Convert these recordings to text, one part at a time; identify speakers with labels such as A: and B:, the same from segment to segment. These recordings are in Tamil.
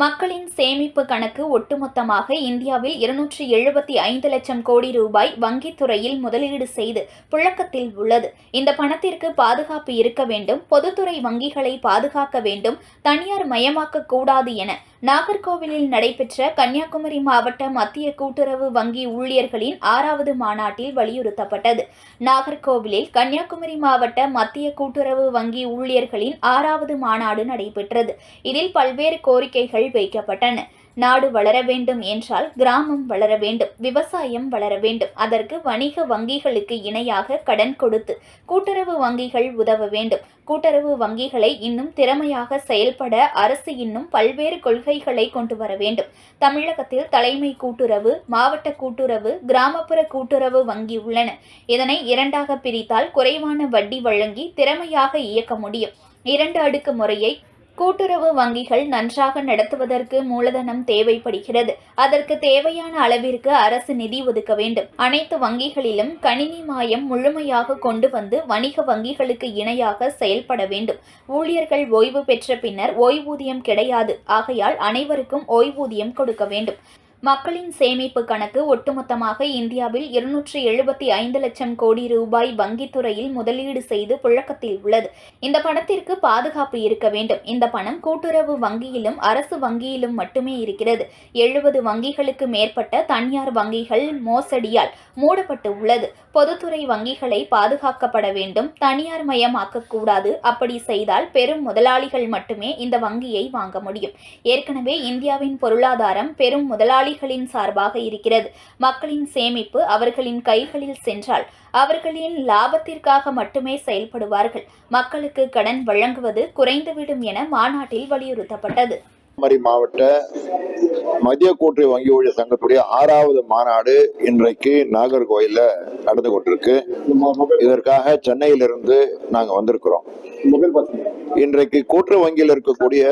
A: மக்களின் சேமிப்பு கணக்கு ஒட்டுமொத்தமாக இந்தியாவில் இருநூற்றி எழுபத்தி ஐந்து லட்சம் கோடி ரூபாய் வங்கித் துறையில் முதலீடு செய்து புழக்கத்தில் உள்ளது. இந்த பணத்திற்கு பாதுகாப்பு இருக்க வேண்டும் பொதுத்துறை வங்கிகளை பாதுகாக்க வேண்டும் தனியார் மயமாக்க கூடாது என நாகர்கோவிலில் நடைபெற்ற கன்னியாகுமரி மாவட்ட மத்திய கூட்டுறவு வங்கி ஊழியர்களின் ஆறாவது மாநாட்டில் வலியுறுத்தப்பட்டது. நாகர்கோவிலில் கன்னியாகுமரி மாவட்ட மத்திய கூட்டுறவு வங்கி ஊழியர்களின் ஆறாவது மாநாடு நடைபெற்றது. இதில் பல்வேறு கோரிக்கைகள் வைக்கப்பட்டன. நாடு வளர வேண்டும் என்றால் கிராமம் வளர வேண்டும் விவசாயம் வளர வேண்டும். அதற்கு வணிக வங்கிகளுக்கு இணையாக கடன் கொடுத்து கூட்டுறவு வங்கிகள் உதவ வேண்டும். கூட்டுறவு வங்கிகளை இன்னும் திறமையாக செயல்பட அரசு இன்னும் பல்வேறு கொள்கைகளை கொண்டு வர வேண்டும். தமிழகத்தில் தலைமை கூட்டுறவு மாவட்ட கூட்டுறவு கிராமப்புற கூட்டுறவு வங்கி உள்ளன. இதனை இரண்டாக பிரித்தால் குறைவான வட்டி வழங்கி திறமையாக இயக்க முடியும். இரண்டு அடுக்கு முறையை கூட்டுறவு வங்கிகள் நன்றாக நடத்துவதற்கு மூலதனம் தேவைப்படுகிறது. அதற்கு தேவையான அளவிற்கு அரசு நிதி ஒதுக்க வேண்டும். அனைத்து வங்கிகளிலும் கணினி மாயம் முழுமையாக கொண்டு வந்து வணிக வங்கிகளுக்கு இணையாக செயல்பட வேண்டும். ஊழியர்கள் ஓய்வு பெற்ற பின்னர் ஓய்வூதியம் கிடையாது. ஆகையால் அனைவருக்கும் ஓய்வூதியம் கொடுக்க வேண்டும். மக்களின் சேமிப்பு கணக்கு ஒட்டுமொத்தமாக இந்தியாவில் இருநூற்றி எழுபத்தி ஐந்து லட்சம் கோடி ரூபாய் வங்கித்துறையில் முதலீடு செய்து புழக்கத்தில் உள்ளது. இந்த பணத்திற்கு பாதுகாப்பு இருக்க வேண்டும். இந்த பணம் கூட்டுறவு வங்கியிலும் அரசு வங்கியிலும் மட்டுமே இருக்கிறது. எழுபது வங்கிகளுக்கு மேற்பட்ட தனியார் வங்கிகள் மோசடியால் மூடப்பட்டு உள்ளது. பொதுத்துறை வங்கிகளை பாதுகாக்கப்பட வேண்டும் தனியார் மயமாக்கக்கூடாது. அப்படி செய்தால் பெரும் முதலாளிகள் மட்டுமே இந்த வங்கியை வாங்க முடியும். ஏற்கனவே இந்தியாவின் பொருளாதாரம் பெரும் முதலாளிகளின் சார்பாக இருக்கிறது. மக்களின் சேமிப்பு அவர்களின் கைகளில் சென்றால் அவர்களின் லாபத்திற்காக மட்டுமே செயல்படுவார்கள். மக்களுக்கு கடன் வழங்குவது குறைந்துவிடும் என மாநாட்டில் வலியுறுத்தப்பட்டது.
B: கன்னியாகுமரி மாவட்ட மத்திய கூட்டுறவு வங்கி ஊழியர் சங்கத்துடைய ஆறாவது மாநாடு இன்றைக்கு நாகர்கோயில்ல நடந்து கொண்டிருக்கு. இதற்காக சென்னையிலிருந்து நாங்க வந்திருக்கிறோம். இன்றைக்கு கூட்டுறவு வங்கியில் இருக்கக்கூடிய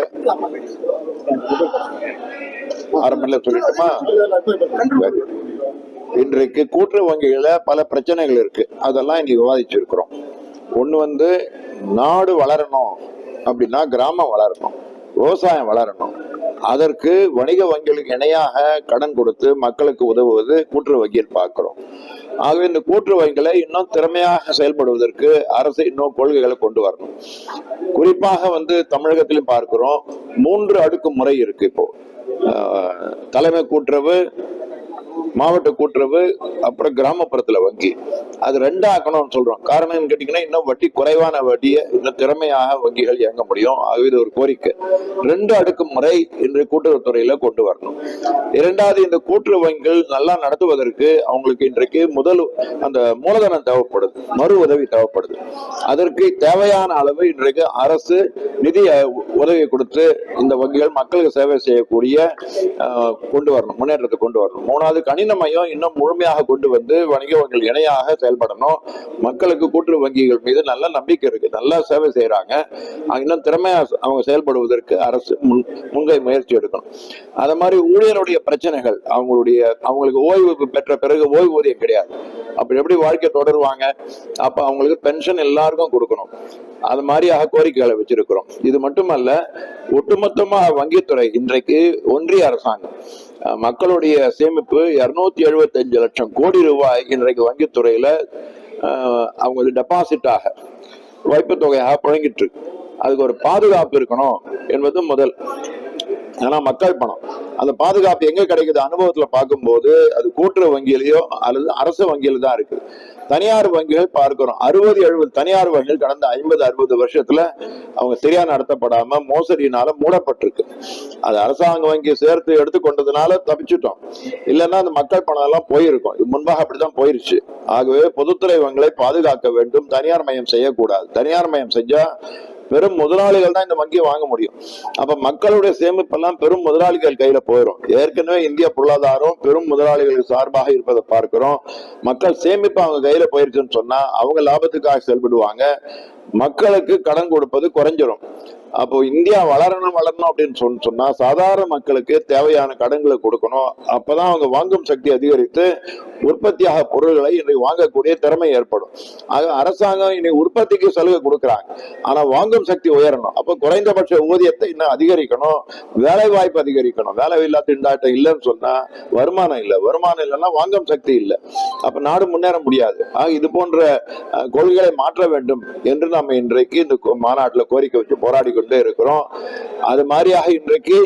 B: ஆரம்பில் சொல்லிட்டுமா? இன்றைக்கு கூட்டுறவு வங்கிகள பல பிரச்சனைகள் இருக்கு. அதெல்லாம் இன்னைக்கு விவாதிச்சிருக்கிறோம். ஒண்ணு வந்து நாடு வளரணும் அப்படின்னா கிராமம் வளரணும் விவசாயம் வளரணும். அதற்கு வணிக வங்கிகளுக்கு இணையாக கடன் கொடுத்து மக்களுக்கு உதவுவது கூட்டுறவு வங்கியில் பார்க்கிறோம். ஆகவே இந்த கூட்டுறவு வங்கிகளை இன்னும் திறமையாக செயல்படுவதற்கு அரசு இன்னும் கொள்கைகளை கொண்டு வரணும். குறிப்பாக வந்து தமிழகத்திலும் பார்க்கிறோம் மூன்று அடுக்கு முறை இருக்கு இப்போ. ஆஹ், தலைமை கூட்டுறவு மாவட்ட கூட்டுறவு அப்புறம் கிராமப்புறத்துல வங்கி. அது ரெண்டா ஆக்கணும்னு சொல்றோம். காரணம் என்னன்னு கேட்டீங்கன்னா இன்னும் வட்டி குறைவான வட்டியை இன்னும் திறமையாக வங்கிகள் இயங்க முடியும். ஆகவே இது ஒரு கோரிக்கை. ரெண்டு அடுக்கு முறை இன்று கூட்டுறவுத்துறையில கொண்டு வரணும். இரண்டாவது இந்த கூட்டுறவு வங்கிகள் நல்லா நடத்துவதற்கு அவங்களுக்கு இன்றைக்கு முதல் அந்த மூலதனம் தேவைப்படுது. மறு உதவி தேவைப்படுது. அதற்கு தேவையான அளவு இன்றைக்கு அரசு நிதி உதவி கொடுத்து இந்த வங்கிகள் மக்களுக்கு சேவை செய்யக்கூடிய கொண்டு வரணும். முன்னேற்றத்தை கொண்டு வரணும். மூணாவது கணினி மையம் இன்னும் முழுமையாக கொண்டு வந்து வணிக வங்கிகள் இணையாக செயல்படணும். மக்களுக்கு கூட்டுறவு வங்கிகள் மீது நல்ல நம்பிக்கை இருக்கு. நல்லா சேவை செய்யறாங்க இன்னும் திறமையா அவங்க செயல்படுவதற்கு அரசு முன் முன்கை முயற்சி எடுக்கணும். அது மாதிரி ஊழியருடைய பிரச்சனைகள் அவங்களுடைய அவங்களுக்கு ஓய்வு பெற்ற பிறகு ஓய்வூதியம் கிடையாது. அப்படி எப்படி வாழ்க்கை தொடருவாங்க? அப்ப அவங்களுக்கு பென்ஷன் எல்லாருக்கும் கொடுக்கணும். அது மாதிரியாக கோரிக்கைகளை வச்சிருக்கிறோம். இது மட்டுமல்ல ஒட்டுமொத்தமாக வங்கித்துறை இன்றைக்கு ஒன்றிய அரசாங்கம் மக்களுடைய சேமிப்பு இருநூத்தி எழுபத்தஞ்சு லட்சம் கோடி ரூபாய் இன்றைக்கு வங்கித்துறையில அவங்களுக்கு டெபாசிட்டாக வைப்பு தொகையாக புழங்கிட்டு இருக்கு. அதுக்கு ஒரு பாதுகாப்பு இருக்கணும் என்பது முதல். ஆனா மக்கள் பணம். அந்த பாதுகாப்பு எங்க கிடைக்குது? அனுபவத்துல பார்க்கும்போது அது கூட்டுறவு வங்கியிலயோ அல்லது அரசு வங்கியில தான் இருக்கு. தனியார் வங்கிகள் பார்க்கிறோம். அறுபது எழுபது தனியார் வங்கிகள் கடந்த ஐம்பது அறுபது வருஷத்துல அவங்க சரியா நடத்தப்படாம மோசடியினால மூடப்பட்டிருக்கு. அது அரசாங்க வங்கி சேர்த்து எடுத்து கொண்டதுனால தப்பிச்சிட்டோம். இல்லைன்னா அந்த மக்கள் பணம் எல்லாம் போயிருக்கும். இது முன்பாக அப்படிதான் போயிருச்சு. ஆகவே பொதுத்துறை வங்கிகளை பாதுகாக்க வேண்டும். தனியார் மயம் செய்யக்கூடாது. தனியார் மயம் செஞ்சா பெரும் முதலாளிகள் தான் இந்த வங்கியை வாங்க முடியும். அப்ப மக்களுடைய சேமிப்பெல்லாம் பெரும் முதலாளிகள் கையில போயிடும் ஏற்கனவே இந்திய பொருளாதாரம் பெரும் முதலாளிகளுக்கு சார்பாக இருப்பதை பார்க்கிறோம். மக்கள் சேமிப்பு அவங்க கையில போயிருச்சுன்னு சொன்னா அவங்க லாபத்துக்காக செயல்படுவாங்க. மக்களுக்கு கடன் கொடுப்பது குறைஞ்சிரும். அப்போ இந்தியா வளரணும் வளரணும் அப்படின்னு சொன்னு சொன்னா சாதாரண மக்களுக்கு தேவையான கடன்களை கொடுக்கணும். அப்பதான் அவங்க வாங்கும் சக்தி அதிகரித்து உற்பத்தியாக பொருள்களை இன்றைக்கு வாங்கக்கூடிய திறமை ஏற்படும். ஆக அரசாங்கம் இன்னைக்கு உற்பத்திக்கு சலுகை கொடுக்குறாங்க. ஆனா வாங்கும் சக்தி உயரணும். அப்ப குறைந்தபட்ச ஊதியத்தை இன்னும் அதிகரிக்கணும். வேலை வாய்ப்பு அதிகரிக்கணும். வேலை இல்லா திண்டாட்டம் இல்லைன்னு சொன்னா வருமானம் இல்லை. வருமானம் இல்லைன்னா வாங்கும் சக்தி இல்லை. அப்ப நாடு முன்னேற முடியாது. ஆக இது போன்ற கொள்கைகளை மாற்ற வேண்டும் என்று நம்ம இன்றைக்கு இந்த மாநாட்டில் மாநாட்டுல கோரிக்கை வச்சு போராடி கொண்டே இருக்கிறோம். அது மாதிரியாக இன்றைக்கு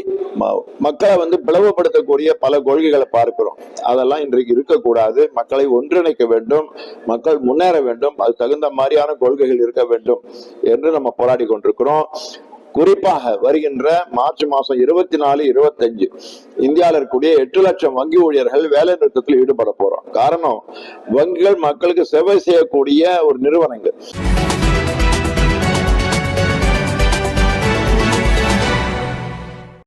B: மக்களை வந்து பிளவுபடுத்தக்கூடிய பல கொள்கைகளை பார்க்கிறோம். அதெல்லாம் இன்றைக்கு இருக்கக்கூடாது. மக்களை ஒன்றிணைக்க வேண்டும். மக்கள் முன்னேற வேண்டும். அது தகுந்த மாதிரியான கொள்கைகள் இருக்க வேண்டும் என்று நம்ம போராடி கொண்டிருக்கிறோம். குறிப்பாக வருகின்ற மார்ச் மாசம் இருபத்தி நாலு இருபத்தஞ்சு இந்தியாவில் இருக்கக்கூடிய எட்டு லட்சம் வங்கி ஊழியர்கள் வேலை நிறுத்தத்தில் ஈடுபட போறோம். காரணம் வங்கிகள் மக்களுக்கு சேவை செய்யக்கூடிய ஒரு நிறுவனங்கள்.